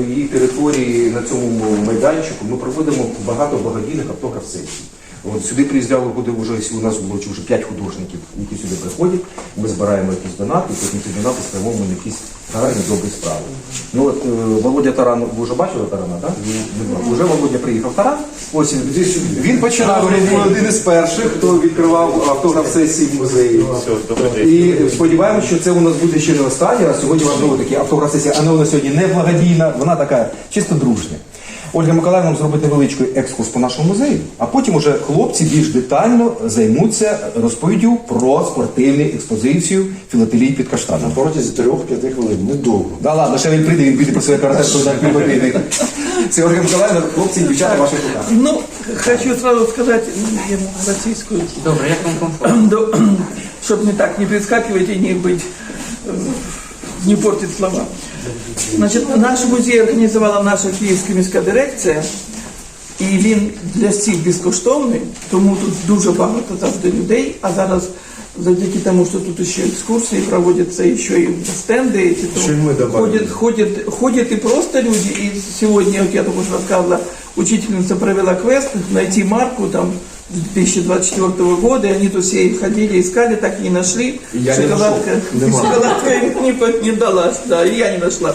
її території на цьому майданчику ми проводимо багато благодійних автограф-сесій. От сюди приїздяло буде вже у нас було чи вже 5 художників, які сюди приходять. Ми збираємо якісь донати, і потім ці донати спрямовуємо на якісь гарні добрі справи. Ну от е, Володя Таран, ви вже бачили Тарана, так? Ні. Вже Володя приїхав Таран. Ось він, він починав він був один із перших, хто відкривав автограф сесії в музеї. І сподіваємося, що це у нас буде ще не останній раз. Сьогодні у нас знову таки автограф сесія, вона сьогодні не благодійна, вона така чисто дружня. Ольга Миколаївна нам зробить невеличкий екскурс по нашому музею, а потім уже хлопці більш детально займуться розповіддю про спортивну експозицію філателії під каштаном. На протязі 3-5 хвилин, недовго. Да ладно, ще він прийде, він піде про своє карате, що так півгодини. Це Ольга Миколаївна, хлопці і дівчата ваші питання. Ну, хочу сразу сказать м, российскую, Добре, як вам комфортно? чтобы не так не прискакивать и не быть, э, не портить слова. Значить, наш музей організувала наша київська міська дирекція, і він для всіх безкоштовний, тому тут дуже багато завжди людей. А зараз завдяки тому, що тут ще екскурсії проводяться, ще і стенди, ми добавили. ходять, ходят, ходят просто люди. И сегодня, вот я только что рассказывала, учительница провела квест найти марку там 2024 года, и они тут все ходили, искали, так и не нашли. И я не шоколадка, шоколадка им не, не далась, да, и я не нашла.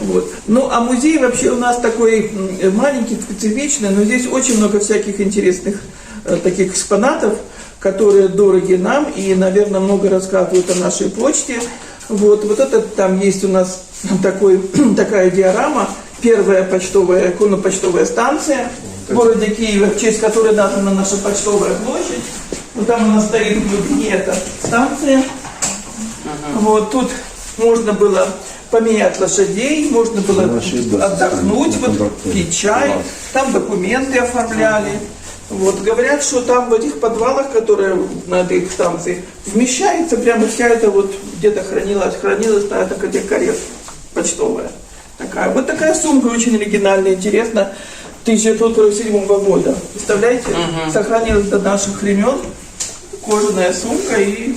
Вот. Ну, а музей вообще у нас такой маленький, специфичный, но здесь очень много всяких интересных э, таких экспонатов, которые дороги нам и, наверное, много рассказывают о нашей почте. Вот, вот это там есть у нас такой, такая диорама, первая почтовая, конно-почтовая станция в городе Киеве, в честь которой названа наша почтовая площадь. Вот там у нас стоит в глубине эта станция. Вот тут можно было поменять лошадей, можно было отдохнуть, вот, пить чай, там документы оформляли. Вот, говорят, что там в этих подвалах, которые на этой станции, вмещается прямо вся эта вот, где-то хранилась, хранилась та такая карета почтовая. Такая. Вот такая сумка очень оригинальная, интересно, 1947 года. Представляете? Сохранилась до наших времен кожаная сумка и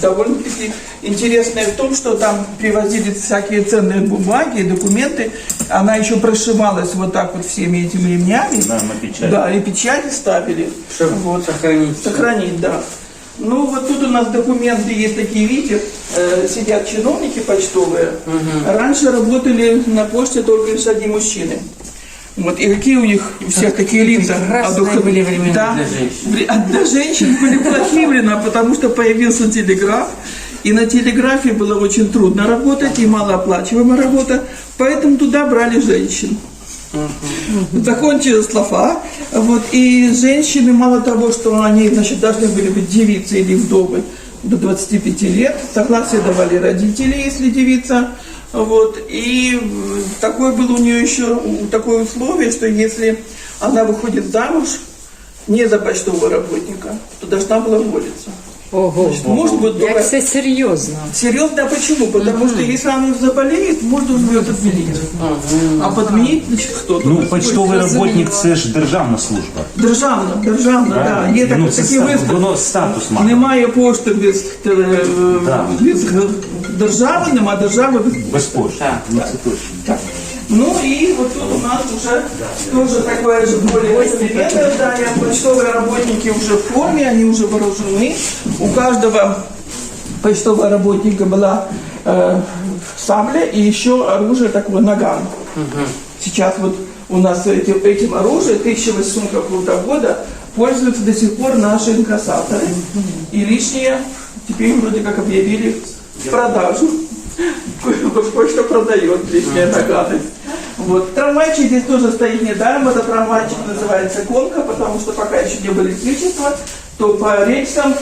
довольно-таки интересная в том, что там привозили всякие ценные бумаги, документы. Она еще прошивалась вот так вот всеми этими ремнями. Да, на печать. Да, и печати ставили. Щоб Вот. сохранить. Сохранить, да. Ну, вот тут у нас документы есть такие, видите, э, сидят чиновники почтовые. Раньше работали на почте только лишь одни мужчины. Вот, и какие у них у всех такие лица? одухов- были времена да. для женщин. А для женщин были плохие времена, потому что появился телеграф, и на телеграфе было очень трудно работать, и малооплачиваемая работа, поэтому туда брали женщин. Закончилась слова. Вот, и женщины, мало того, что они значит, должны были быть девицы или вдовы до 25 лет, согласие давали родители, если девица. Вот, и э, такое было у нее еще у- такое условие, что если она выходит замуж не за почтового работника, то должна была уволиться. Ого, Значит, будет як только- все серйозно. Серьезно, а почему? Потому что если она заболеет, муж должен ее подменить. А подменить, значит, кто-то. Ну, почтовий работник це ж державна служба. Державна, державна, да. Є так, ну, такі виставки. воно статус має. Немає пошти без, е, Да. без держави, нема держави без Без пошти. Так. Ну, це точно. Так. Ну и вот тут у нас уже тоже такое же более современное здание. Почтовые работники уже в форме, они уже вооружены. У каждого почтового работника была э, сабля и еще оружие такое наган. Сейчас вот у нас этим, этим оружием 1800 какого-то года пользуются до сих пор наши инкассаторы. И лишние теперь вроде как объявили в продажу. Кое-что продает лишние наганы. Вот. Трамвайчик здесь тоже стоит недаром. Это трамвайчик называется «Конка», потому что пока еще не было электричества, то по рельсам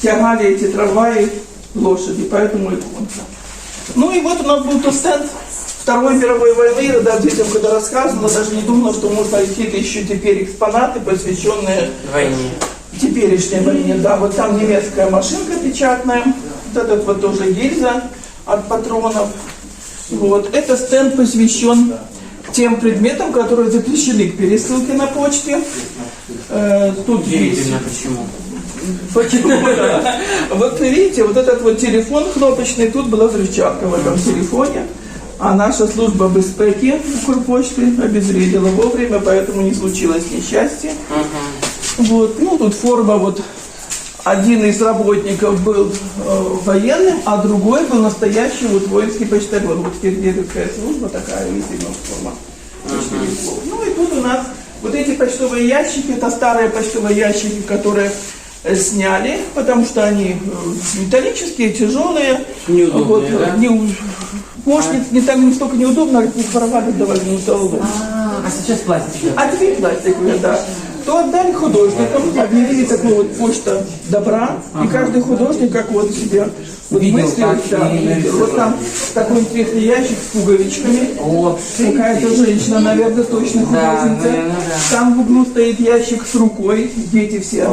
тягали эти трамваи лошади, поэтому и «Конка». Ну и вот у нас был тут стенд Второй мировой войны, да, детям когда рассказывала, даже не думала, что можно найти еще теперь экспонаты, посвященные Войне. теперешней войне. Да, вот там немецкая машинка печатная, вот этот вот тоже гильза от патронов. Вот, это стенд посвящен тем предметам, которые запрещены к пересылке на почте. Э, тут есть почему. Почему? да? Вот видите, вот этот вот телефон кнопочный, тут была взрывчатка в этом телефоне. А наша служба безпеки Укрпочты обезвредила вовремя, поэтому не случилось несчастья. Вот, ну тут форма вот один из работников был э, военным, а другой был настоящий вот воинский почтальон. Вот техническая служба такая, видимо, форма почтовиков. Ну и тут у нас вот эти почтовые ящики, это старые почтовые ящики, которые э, сняли, потому что они э, металлические, тяжелые. Неудобные, Вот, да? не может, не, не так не столько неудобно, как их воровали, давали на. А сейчас пластик. А теперь пластиковые, да. То отдали художникам, объявили такую вот почта добра, и каждый художник как вот себе вот как да, вот там такой интересный ящик с пуговичками. Какая-то женщина, наверное, точно Да, художница. наверное, да. Там в углу стоит ящик с рукой, дети все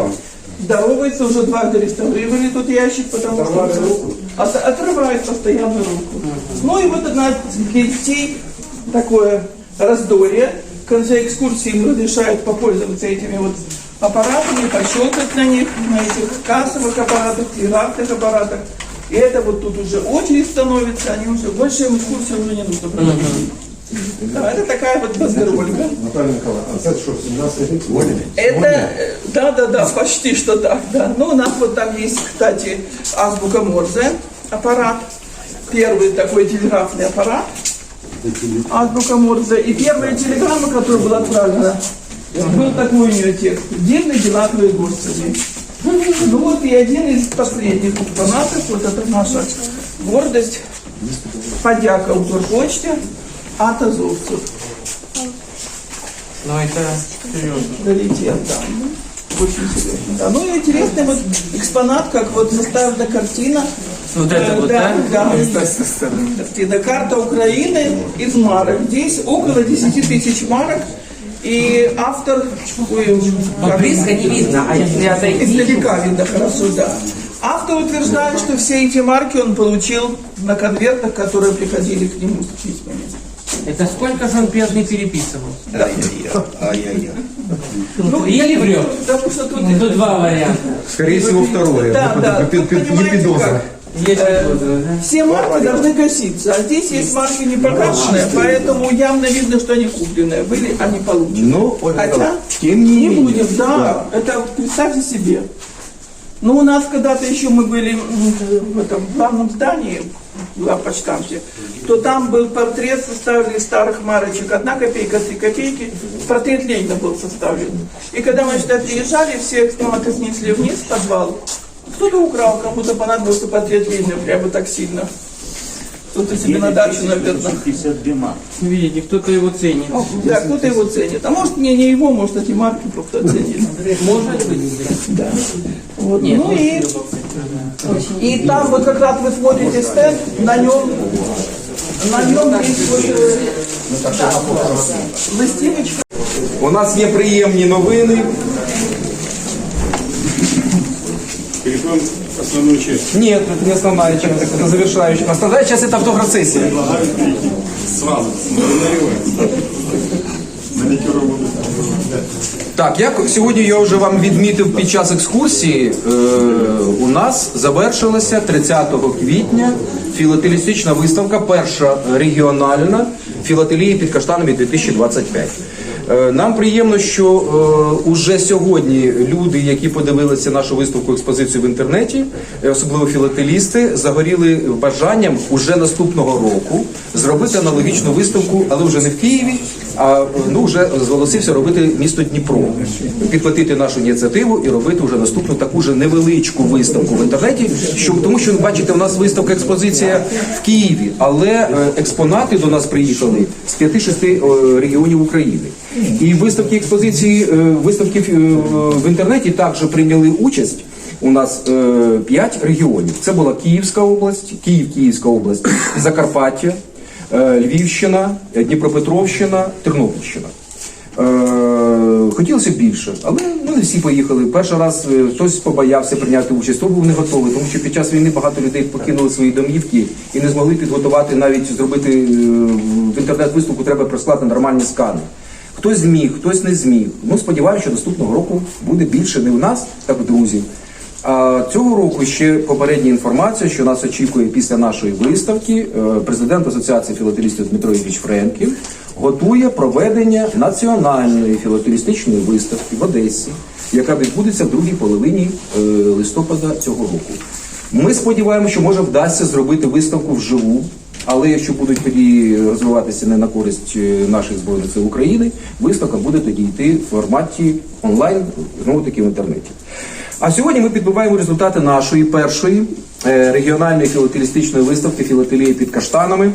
здороваются, уже дважды реставрировали тут ящик, потому что от- отрывает постоянно руку. Ну и вот одна для детей такое раздолье. В конце экскурсии им разрешают попользоваться этими вот аппаратами, пощелкать на них, на этих кассовых аппаратах, телеграфных аппаратах. И это вот тут уже очередь становится, они уже больше им экскурсии уже не нужно проводить. Да, это такая вот бандеролька. Наталья Николаевна, а это что, 17 век? Воля? Это, да, да, да, почти что так, да. Ну, у нас вот там есть, кстати, азбука Морзе, аппарат. Первый такой телеграфный аппарат. Азбука Морзе. И первая телеграмма, которая была отправлена, был такой у нее текст. Дивные дела твои, Господи. Ну вот и один из последних экспонатов, вот это наша гордость, подяка Укрпочте от азовцев. ну это серьезно. Раритет, да. Очень серьезно. Да. Ну и интересный вот экспонат, как вот составлена картина. Вот это вот, да? да? Да. Карта Украины из марок. Здесь около 10 тысяч марок. И автор... ой, близко не видно, а если отойти... Издалека видно хорошо, да. Автор утверждает, что все эти марки он получил на конвертах, которые приходили к нему с письмами. Это сколько же он бедный переписывал? Ай-яй-яй. Ну, Или врет? Потому что тут... Тут два варианта. Скорее всего, второе. Да, да. Пи- Э? Все марки должны гаситься, а здесь есть марки не покрашенные, поэтому явно видно, что они купленные были, а не получены. Ну, Ольга Хотя, Николаевна, тем не не менее. будем, да, это представьте себе. Ну, у нас когда-то еще мы были в этом главном здании, в почтамте, то там был портрет, составлен из старых марочек, одна копейка, три копейки, портрет Ленина был составлен. И когда мы сюда приезжали, все экспонаты снесли вниз в подвал. Кто-то украл, кому-то понадобился портрет Ленина прямо так сильно. Кто-то себе на дачу, наверное. 52 марки. Видите, кто-то его ценит. Да, кто-то его ценит. А может, не, не его, может, эти марки просто оценили. Может быть. Да. Вот. Нет, ну может, и, любопытно, и там вот как раз вы смотрите стенд, на нем, на нем есть вот, э, да, листиночка. У нас є приємні новини. Переходим к основной части. Нет, это не основная часть, это завершающая. Основная часть это автограф-сессия. Предлагаю перейти сразу. Наливается. Маникюром буду. Так, як сьогодні я вже вам відмітив під час екскурсії, е, у нас завершилася 30 квітня філателістична виставка, перша регіональна філателії під каштанами 2025. Е, Нам приємно, що е, уже сьогодні люди, які подивилися нашу виставку експозицію в інтернеті, е, особливо філателісти, загоріли бажанням уже наступного року зробити аналогічну виставку, але вже не в Києві, а ну вже зголосився робити місто Дніпро, підхватити нашу ініціативу і робити вже наступну таку же невеличку виставку в інтернеті. Що тому, що бачите, у нас виставка експозиція в Києві, але е, експонати до нас приїхали з 5-6 е, регіонів України. І виставки експозиції, е, виставки в інтернеті також прийняли участь. У нас п'ять регіонів. Це була Київська область, Київ, Київська область, Закарпаття, Львівщина, е, Дніпропетровщина, Тернопільщина. Е, хотілося більше, але ну, не всі поїхали. Перший раз е, хтось побоявся прийняти участь, хто був не готовий, тому що під час війни багато людей покинули свої домівки і не змогли підготувати навіть зробити е, в інтернет-виставку, треба прислати нормальні скани. Хтось зміг, хтось не зміг. Ну, сподіваюся, що наступного року буде більше не в нас, так друзів. А цього року ще попередня інформація, що нас очікує після нашої виставки. Е, Президент Асоціації філателістів Дмитро Євіч Френків готує проведення національної філателістичної виставки в Одесі, яка відбудеться в другій половині е, листопада цього року. Ми сподіваємося, що може вдасться зробити виставку вживу. Але якщо будуть тоді розвиватися не на користь е, наших збройних сил України, виставка буде тоді йти в форматі онлайн, знову таки в інтернеті. А сьогодні ми підбиваємо результати нашої першої е, регіональної філателістичної виставки Філателія під каштанами.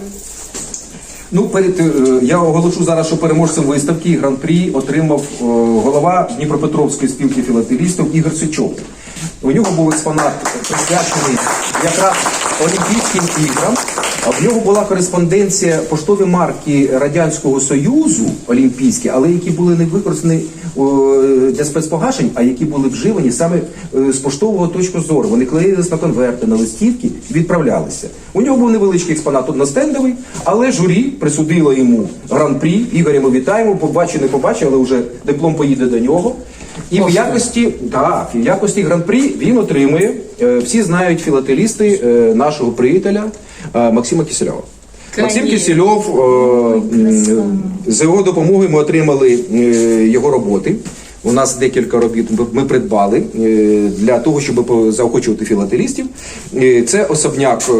Ну, перед е, я оголошу зараз, що переможцем виставки і гран-прі отримав е, голова Дніпропетровської спілки філателістів Ігор Сичов. У нього був експонат присвячений якраз Олімпійським іграм. В нього була кореспонденція поштові марки Радянського Союзу Олімпійські, але які були не використані для спецпогашень, а які були вживані саме е, з поштового точки зору. Вони клеїлись на конверти, на листівки відправлялися. У нього був невеличкий експонат одностендовий, але журі присудило йому гран-прі. Ігоря ми вітаємо, побачив, не побачив, але вже диплом поїде до нього. І в якості, так, в якості гран-прі він отримує, е, всі знають філателісти е, нашого приятеля е, Максима Кисельова. Максим Кисельов, е, м, з його допомогою ми отримали е, його роботи. У нас декілька робіт ми придбали е, для того, щоб по- заохочувати філателістів. Е, Це особняк е,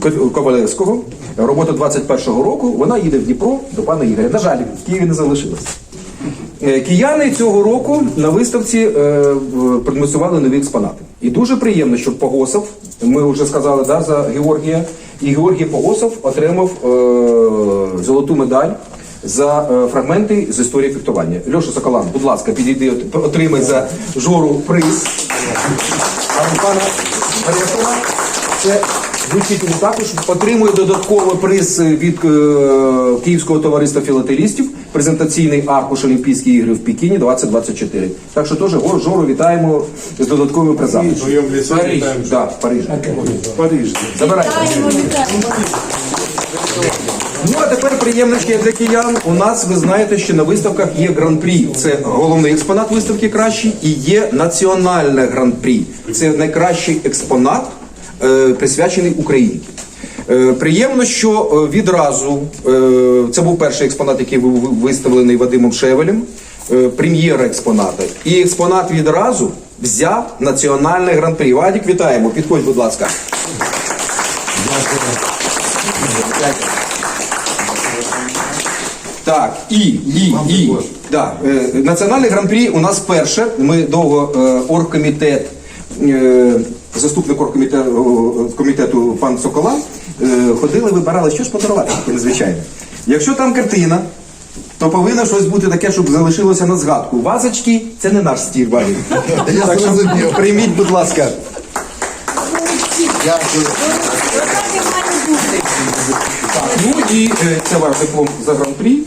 Ко- Ковалевського, робота 21-го року. Вона їде в Дніпро до пана Ігоря. На жаль, в Києві не залишилась. Е, Кияни цього року на виставці е, продемонстрували нові експонати. І дуже приємно, що Погосов, ми вже сказали да, за Георгія, і Георгій Погосов отримав е, золоту медаль за е, фрагменти з історії фехтування. Льоша Соколан, будь ласка, підійди, отримай за жору приз. А пана це звучить також. Отримує додатковий приз від е, Київського товариства філателістів, презентаційний аркуш Олімпійські ігри в Пекіні 2024. Так що теж Гор- Жору вітаємо з додатковими призами. Париж, да, Париж. Париж. Забирайте. Ну а тепер приємнички для киян. У нас ви знаєте, що на виставках є гран-прі. Це головний експонат виставки кращий, і є національне гран-прі. Це найкращий експонат, присвячений Україні. Е, Приємно, що е, відразу е, це був перший експонат, який був виставлений Вадимом Шевелем, е, прем'єра експоната. І експонат відразу взяв національне гран-прі. Вадік, вітаємо. Підходь, будь ласка. Так, і, і, і. Да, е, національний гран-прі у нас перше. Ми довго е, оргкомітет, е, заступник оргкомітету комітету пан Сокола, е, ходили, вибирали, що ж подарувати таке незвичайне. Якщо там картина, то повинно щось бути таке, щоб залишилося на згадку. Вазочки це не наш стіль, Валік. Так що прийміть, будь ласка. Дякую. Ну і е, це ваш диплом за гран-прі.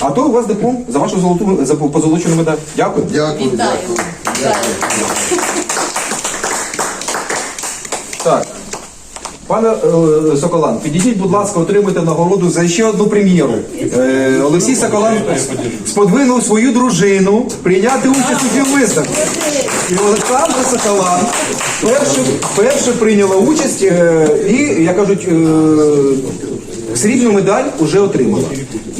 А то у вас диплом за вашу золоту за позолочену медаль. Дякую. Дякую, Вітаю. Вітаю. Так. Пане е, Соколан, підійдіть, будь ласка, отримуйте нагороду за ще одну прем'єру. Е, Олексій Соколан сподвинув свою дружину прийняти участь у цій виставці. І Олександра Соколан перше, перше прийняла участь е, і, як кажуть, е, срібну медаль вже отримала.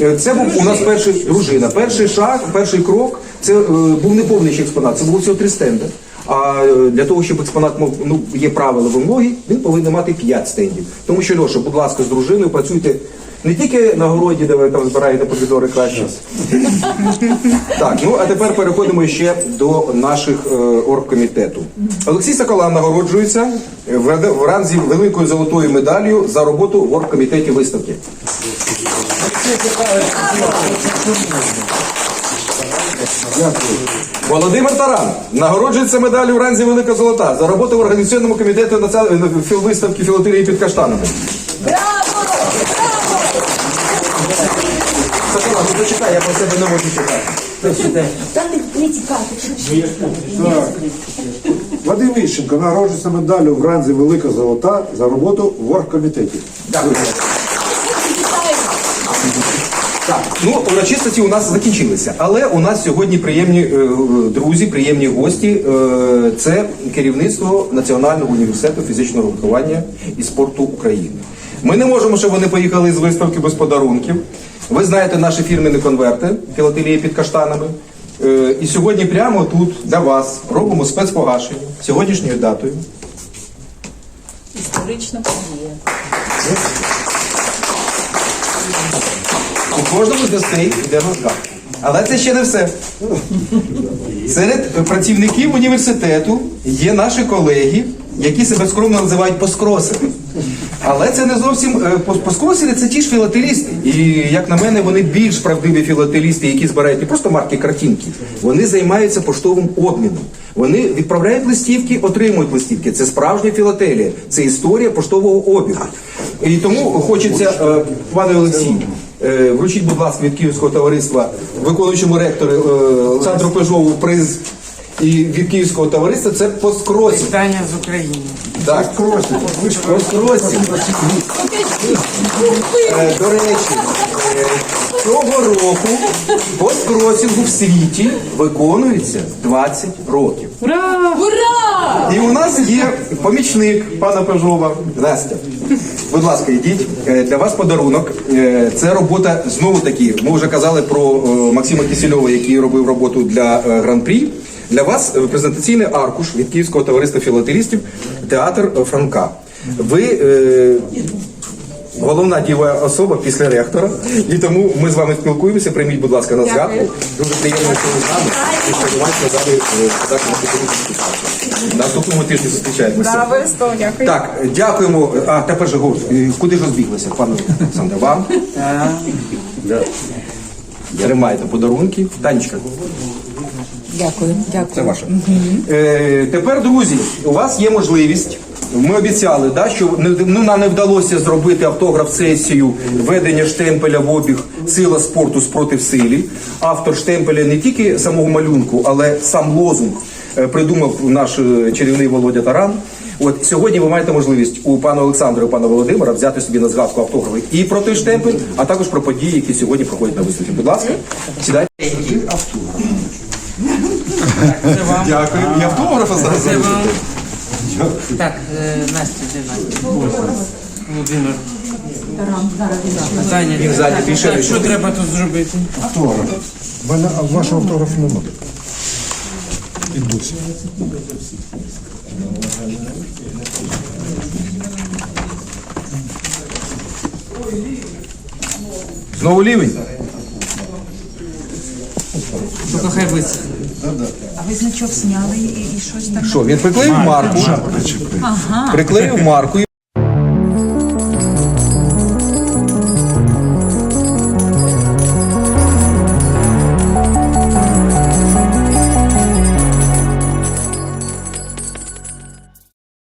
Е, Це був у нас перший дружина. Перший шаг, перший крок це е, був не повний експонат, це було всього три стенди. А е, для того, щоб експонат мог, ну, є правила вимоги, він повинен мати 5 стендів. Тому що, Льоша, будь ласка, з дружиною працюйте не тільки на городі, де ви там збираєте помідори краще. Так, ну а тепер переходимо ще до наших е, оргкомітету. Олексій Соколан нагороджується в, в ранзі великою золотою медаллю за роботу в оргкомітеті виставки. Володимир Таран нагороджується медаллю в ранзі Велика Золота за роботу в організаційному комітеті національної виставки філателії під каштанами. Браво! Соколан, ну зачекай, я про себе не можу читати. Та не тікайте. Вадим Іщенко нагороджується медаллю в ранзі Велика Золота за роботу в оргкомітеті. Дякую. Так, ну урочистості у нас закінчилися, але у нас сьогодні приємні е, друзі, приємні гості. Е, це керівництво Національного університету фізичного виховання і спорту України. Ми не можемо, щоб вони поїхали з виставки без подарунків. Ви знаєте наші фірмені конверти філателії під каштанами. Е, і сьогодні прямо тут для вас робимо спецпогашення сьогоднішньою датою. Історична подія. У кожному з гостей йде розгадка. Але це ще не все. Серед працівників університету є наші колеги, які себе скромно називають поскросери. Але це не зовсім е, це ті ж філателісти. І як на мене, вони більш правдиві філателісти, які збирають не просто марки картинки, вони займаються поштовим обміном. Вони відправляють листівки, отримують листівки. Це справжня філателія, це історія поштового обігу. І тому хочеться, е, пане Олексію, Е, Вручіть, будь ласка, від Київського товариства виконуючому ректору Олександру Пежову приз і від Київського товариства це поскросі. Вітання з України. Так, поскросі. Е, До речі, е, цього року поскросінгу в світі виконується 20 років. Ура! І у нас є помічник пана Пежова Настя. Будь ласка, йдіть. Е, Для вас подарунок. Е, Це робота знову таки. Ми вже казали про е, Максима Кисельова, який робив роботу для е, гран-прі. Для вас е, презентаційний аркуш від Київського товариства філателістів театр е, Франка. Ви е, головна дієва особа після ректора, і тому ми з вами спілкуємося. Прийміть, будь ласка, на згадку. Дуже приємно, що ви з нами. І сподіваюся, далі е, подати на спілкування. Наступного тижня зустрічаємося. дякую. Так, дякуємо. А тепер же Гор, е, куди ж розбіглися, пане Олександре? Вам? Тримайте подарунки. Танечка, Дякую, дякую. це ваше. Е, тепер, друзі, у вас є можливість. Ми обіцяли, да, що не, ну, нам не вдалося зробити автограф-сесію ведення штемпеля в обіг сила спорту спротив силі. Автор штемпеля не тільки самого малюнку, але сам лозунг е, придумав наш е, чарівний Володя Таран. От сьогодні ви маєте можливість у пана Олександра і у пана Володимира взяти собі на згадку автографи і про той штемпель, а також про події, які сьогодні проходять на виставці. Будь ласка, сідайте. Це вам. Дякую. І автографа зараз. Це вам. Так, е, Настя, де Настя? Володимир. Таня, Він ззаді так, більше так, що треба тут зробити? Автограф. А вашого автографу немає. І досі. Знову лівень. Тільки хай висохне. А ви значок зняли і, і щось там? Що, він приклеїв марку? Ага. Приклеїв марку.